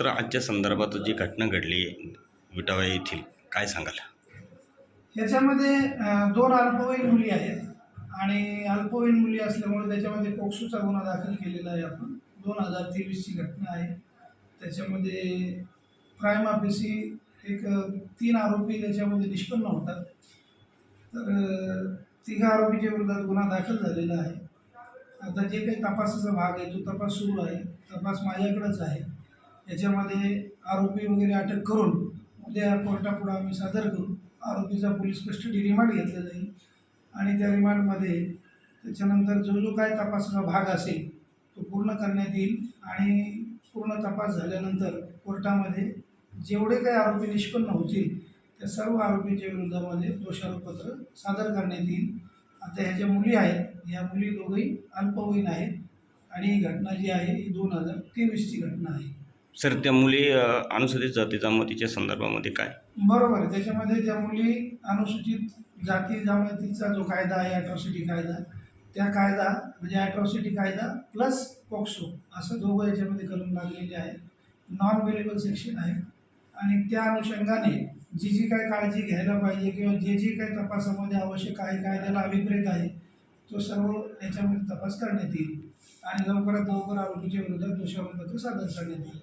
Sir आजच्या संदर्भात जी घटना घडली विटावा येथील काय सांगाल? ह्याच्यामध्ये दोन अल्पवयीन मुली आहेत आणि अल्पवयीन मुली असल्यामुळे त्याच्यामध्ये पोक्सोचा गुन्हा दाखल केलेला आहे आपण. दोन हजार तेवीसची घटना आहे. त्याच्यामध्ये प्राईम ऑफिसी एक तीन आरोपी त्याच्यामध्ये निष्पन्न होतात. तर तिघा आरोपीच्या विरोधात गुन्हा दाखल झालेला आहे. आता जे काही तपासाचा भाग आहे तो तपास सुरू आहे. तपास माझ्याकडंच आहे. याच्यामध्ये आरोपी वगैरे अटक करून उद्या कोर्टापुढं आम्ही सादर करू. आरोपीचा पोलीस कस्टडी रिमांड घेतला जाईल. आणि त्या रिमांडमध्ये त्याच्यानंतर जो जो काय तपासाचा भाग असेल तो पूर्ण करण्यात येईल. आणि पूर्ण तपास झाल्यानंतर कोर्टामध्ये जेवढे काही आरोपी निष्पन्न होतील त्या सर्व आरोपींच्या विरोधामध्ये दोषारोपपत्र सादर करण्यात येईल. आता ह्या ज्या मुली आहेत ह्या मुली दोघंही अल्पवयीन आहेत. आणि ही घटना जी आहे ही दोन हजार तेवीसची घटना आहे. सर त्या मुली अनुसूचित जाती जमातीच्या संदर्भामध्ये काय? बरोबर आहे. त्याच्यामध्ये ज्या मुली अनुसूचित जाती जमातीचा जो कायदा आहे ॲट्रॉसिटी कायदा त्या कायदा म्हणजे ॲट्रॉसिटी कायदा प्लस पॉक्सो असं दोघं याच्यामध्ये कलम लागलेले आहे नॉन वेलेबल सेक्शन आहे. आणि त्या अनुषंगाने जी जी काय काळजी घ्यायला पाहिजे किंवा जे जे काही तपासामध्ये आवश्यक आहे कायद्याला अभिप्रेत आहे तो सर्व याच्यामध्ये तपास करण्यात येईल. आणि लवकरात लवकर आरोपीच्या विरोधात दोषारोपपत्र सादर करण्यात येईल.